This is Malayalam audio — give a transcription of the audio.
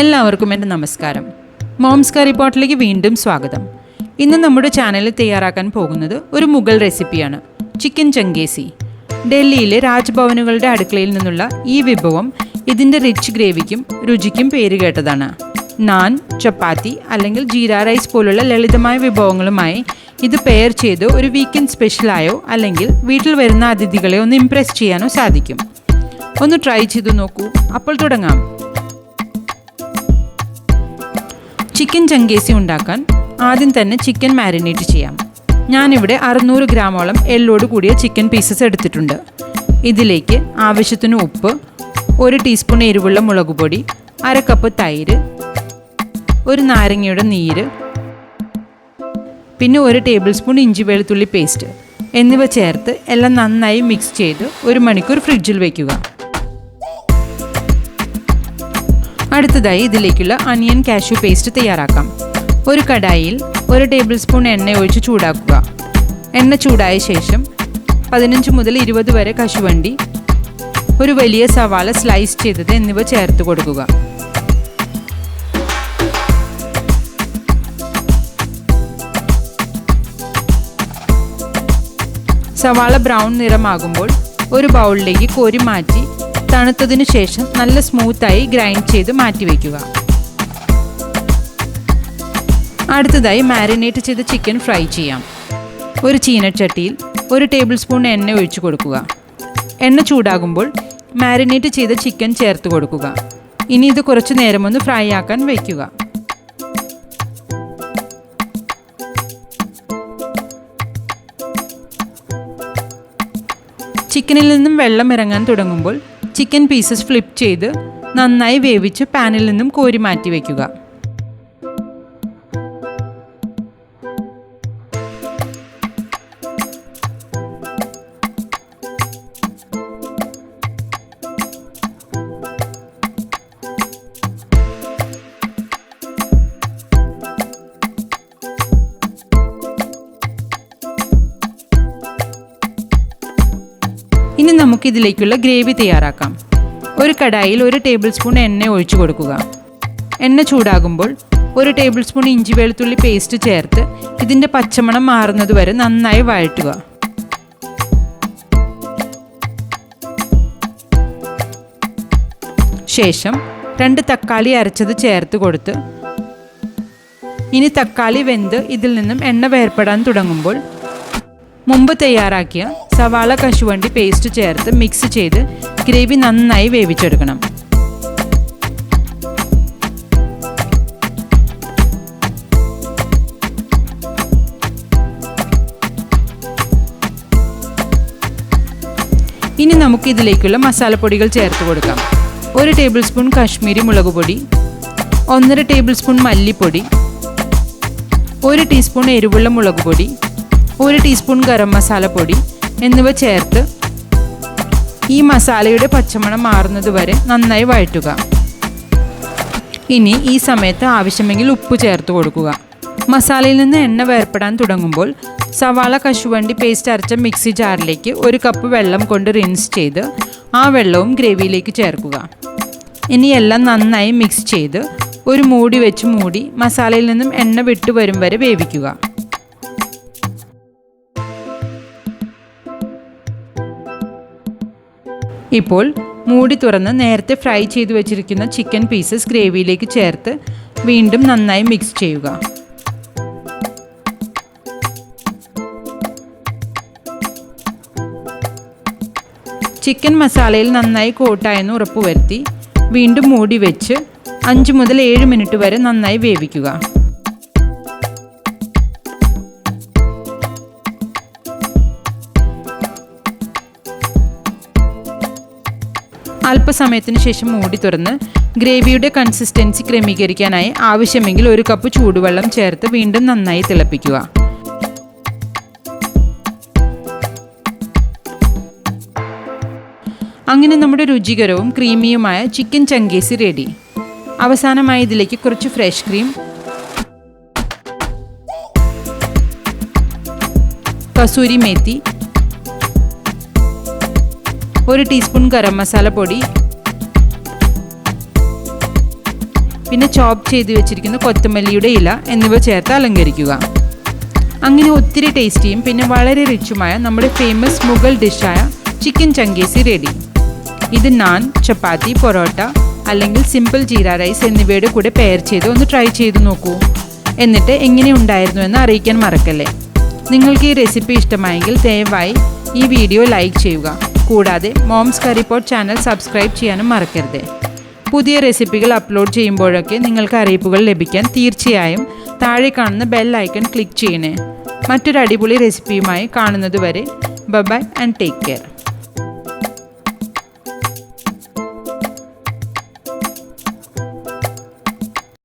എല്ലാവർക്കും എന്റെ നമസ്കാരം. മോംസ് കറി വീണ്ടും സ്വാഗതം. ഇന്ന് നമ്മുടെ ചാനലിൽ തയ്യാറാക്കാൻ പോകുന്നത് ഒരു മുഗൾ റെസിപ്പിയാണ് ചിക്കൻ ചങ്കേസി. ഡൽഹിയിലെ രാജ്ഭവനുകളുടെ അടുക്കളയിൽ നിന്നുള്ള ഈ വിഭവം ഇതിന്റെ റിച്ച് ഗ്രേവിക്കും രുചിക്കും പേര് കേട്ടതാണ്. നാൻ ചപ്പാത്തി അല്ലെങ്കിൽ ജീര റൈസ് പോലുള്ള ലളിതമായ വിഭവങ്ങളുമായി ഇത് പെയർ ചെയ്ത് ഒരു വീക്കെൻഡ് സ്പെഷ്യലായോ അല്ലെങ്കിൽ വീട്ടിൽ വരുന്ന അതിഥികളെ ഒന്ന് ഇംപ്രസ് ചെയ്യാനോ സാധിക്കും. ഒന്ന് ട്രൈ ചെയ്തു നോക്കൂ. അപ്പോൾ തുടങ്ങാം. ചിക്കൻ ചങ്കേസി ഉണ്ടാക്കാൻ ആദ്യം തന്നെ ചിക്കൻ മാരിനേറ്റ് ചെയ്യാം. ഞാനിവിടെ അറുന്നൂറ് ഗ്രാമോളം എള്ളോട് കൂടിയ ചിക്കൻ പീസസ് എടുത്തിട്ടുണ്ട്. ഇതിലേക്ക് ആവശ്യത്തിന് ഉപ്പ് ഒരു ടീസ്പൂൺ എരിവുള്ള മുളക് പൊടി അര കപ്പ് തൈര് ഒരു നാരങ്ങയുടെ നീര് പിന്നെ ഒരു ടേബിൾ സ്പൂൺ ഇഞ്ചി വെളുത്തുള്ളി പേസ്റ്റ് എന്നിവ ചേർത്ത് എല്ലാം നന്നായി മിക്സ് ചെയ്ത് ഒരു മണിക്കൂർ ഫ്രിഡ്ജിൽ വയ്ക്കുക അടുത്തതായി ഇതിലേക്കുള്ള അനിയൻ കാഷ്യൂ പേസ്റ്റ് തയ്യാറാക്കാം. ഒരു കടായിൽ ഒരു ടേബിൾ സ്പൂൺ എണ്ണ ഒഴിച്ച് ചൂടാക്കുക. എണ്ണ ചൂടായ ശേഷം പതിനഞ്ച് മുതൽ ഇരുപത് വരെ കശുവണ്ടി ഒരു വലിയ സവാള സ്ലൈസ് ചെയ്തത് എന്നിവ ചേർത്ത് കൊടുക്കുക. സവാള ബ്രൗൺ നിറമാകുമ്പോൾ ഒരു ബൗളിലേക്ക് കോരി മാറ്റി തണുത്തതിനു ശേഷം നല്ല സ്മൂത്തായി ഗ്രൈൻഡ് ചെയ്ത് മാറ്റിവെക്കുക അടുത്തതായി മാരിനേറ്റ് ചെയ്ത ചിക്കൻ ഫ്രൈ ചെയ്യാം. ഒരു ചീനച്ചട്ടിയിൽ ഒരു ടേബിൾ സ്പൂൺ എണ്ണ ഒഴിച്ചു കൊടുക്കുക. എണ്ണ ചൂടാകുമ്പോൾ മാരിനേറ്റ് ചെയ്ത ചിക്കൻ ചേർത്ത് കൊടുക്കുക. ഇനി ഇത് കുറച്ചു ഒന്ന് ഫ്രൈ ആക്കാൻ വയ്ക്കുക. ചിക്കനിൽ നിന്നും വെള്ളം ഇറങ്ങാൻ തുടങ്ങുമ്പോൾ ചിക്കൻ പീസസ് ഫ്ലിപ്പ് ചെയ്ത് നന്നായി വേവിച്ച് പാനിൽ നിന്നും കോരി മാറ്റി വയ്ക്കുക ഇനി നമുക്ക് ഇതിലേക്കുള്ള ഗ്രേവി തയ്യാറാക്കാം. ഒരു കടായിൽ ഒരു ടേബിൾ സ്പൂൺ എണ്ണ ഒഴിച്ചു കൊടുക്കുക. എണ്ണ ചൂടാകുമ്പോൾ ഒരു ടേബിൾ സ്പൂൺ ഇഞ്ചി വെളുത്തുള്ളി പേസ്റ്റ് ചേർത്ത് ഇതിന്റെ പച്ചമണം മാറുന്നത് വരെ നന്നായി വഴറ്റുക. ശേഷം രണ്ട് തക്കാളി അരച്ചത് ചേർത്ത് കൊടുത്ത് ഇനി തക്കാളി വെന്ത് ഇതിൽ നിന്നും എണ്ണ വേർപ്പെടാൻ തുടങ്ങുമ്പോൾ മുമ്പ് തയ്യാറാക്കിയ സവാള കശുവണ്ടി പേസ്റ്റ് ചേർത്ത് മിക്സ് ചെയ്ത് ഗ്രേവി നന്നായി വേവിച്ചെടുക്കണം. ഇനി നമുക്ക് ഇതിലേക്കുള്ള മസാലപ്പൊടികൾ ചേർത്ത് കൊടുക്കാം. ഒരു ടേബിൾ സ്പൂൺ കാശ്മീരി മുളക് പൊടി ഒന്നര ടേബിൾ സ്പൂൺ മല്ലിപ്പൊടി ഒരു ടീസ്പൂൺ എരിവുള്ള മുളക് പൊടി ഒരു ടീസ്പൂൺ ഗരം മസാല പൊടി എന്നിവ ചേർത്ത് ഈ മസാലയുടെ പച്ചമണം മാറുന്നത് വരെ നന്നായി വഴറ്റുക. ഇനി ഈ സമയത്ത് ആവശ്യമെങ്കിൽ ഉപ്പ് ചേർത്ത് കൊടുക്കുക. മസാലയിൽ നിന്ന് എണ്ണ വേർപ്പെടാൻ തുടങ്ങുമ്പോൾ സവാള കശുവണ്ടി പേസ്റ്റ് അരച്ച മിക്സി ജാറിലേക്ക് ഒരു കപ്പ് വെള്ളം കൊണ്ട് റിൻസ് ചെയ്ത് ആ വെള്ളവും ഗ്രേവിയിലേക്ക് ചേർക്കുക. ഇനി എല്ലാം നന്നായി മിക്സ് ചെയ്ത് ഒരു മൂടി വെച്ച് മൂടി മസാലയിൽ നിന്നും എണ്ണ വിട്ടു വരും വരെ വേവിക്കുക. ഇപ്പോൾ മൂടി തുറന്ന് നേരത്തെ ഫ്രൈ ചെയ്തു വെച്ചിരിക്കുന്ന ചിക്കൻ പീസസ് ഗ്രേവിയിലേക്ക് ചേർത്ത് വീണ്ടും നന്നായി മിക്സ് ചെയ്യുക. ചിക്കൻ മസാലയിൽ നന്നായി കോട്ടായെന്ന് ഉറപ്പുവരുത്തി വീണ്ടും മൂടി വെച്ച് അഞ്ച് മുതൽ ഏഴ് മിനിറ്റ് വരെ നന്നായി വേവിക്കുക. അല്പസമയത്തിന് ശേഷം മൂടി തുറന്ന് ഗ്രേവിയുടെ കൺസിസ്റ്റൻസി ക്രമീകരിക്കാനായി ആവശ്യമെങ്കിൽ ഒരു കപ്പ് ചൂടുവെള്ളം ചേർത്ത് വീണ്ടും നന്നായി തിളപ്പിക്കുക. അങ്ങനെ നമ്മുടെ രുചികരവും ക്രീമിയുമായ ചിക്കൻ ചങ്കേസി റെഡി അവസാനമായി ഇതിലേക്ക് കുറച്ച് ഫ്രഷ് ക്രീം കസൂരി മേത്തി ഒരു ടീസ്പൂൺ ഗരം മസാല പൊടി. പിന്നെ ചോപ്പ് ചെയ്ത് വെച്ചിരിക്കുന്ന കൊത്തമല്ലിയുടെ ഇല എന്നിവ ചേർത്ത് അലങ്കരിക്കുക. അങ്ങനെ ഒത്തിരി ടേസ്റ്റിയും പിന്നെ വളരെ റിച്ചുമായ നമ്മുടെ ഫേമസ് മുഗൾ ഡിഷായ ചിക്കൻ ചങ്കേസി റെഡി ഇത് നാൻ ചപ്പാത്തി പൊറോട്ട അല്ലെങ്കിൽ സിമ്പിൾ ജീര റൈസ് എന്നിവയുടെ കൂടെ പെയർ ചെയ്ത് ഒന്ന് ട്രൈ ചെയ്ത് നോക്കൂ. എന്നിട്ട് എങ്ങനെ ഉണ്ടായിരുന്നു എന്ന് അറിയിക്കാൻ മറക്കല്ലേ. നിങ്ങൾക്ക് ഈ റെസിപ്പി ഇഷ്ടമായെങ്കിൽ ദയവായി ഈ വീഡിയോ ലൈക്ക് ചെയ്യുക. കൂടാതെ മോംസ് കറിപ്പോട്ട് ചാനൽ സബ്സ്ക്രൈബ് ചെയ്യാനും മറക്കരുത്. പുതിയ റെസിപ്പികൾ അപ്ലോഡ് ചെയ്യുമ്പോഴൊക്കെ നിങ്ങൾക്ക് അറിയിപ്പുകൾ ലഭിക്കാൻ തീർച്ചയായും താഴെ കാണുന്ന ബെൽ ഐക്കൺ ക്ലിക്ക് ചെയ്യണേ. മറ്റൊരു അടിപൊളി റെസിപ്പിയുമായി കാണുന്നതുവരെ ബൈ ആൻഡ് ടേക്ക് കെയർ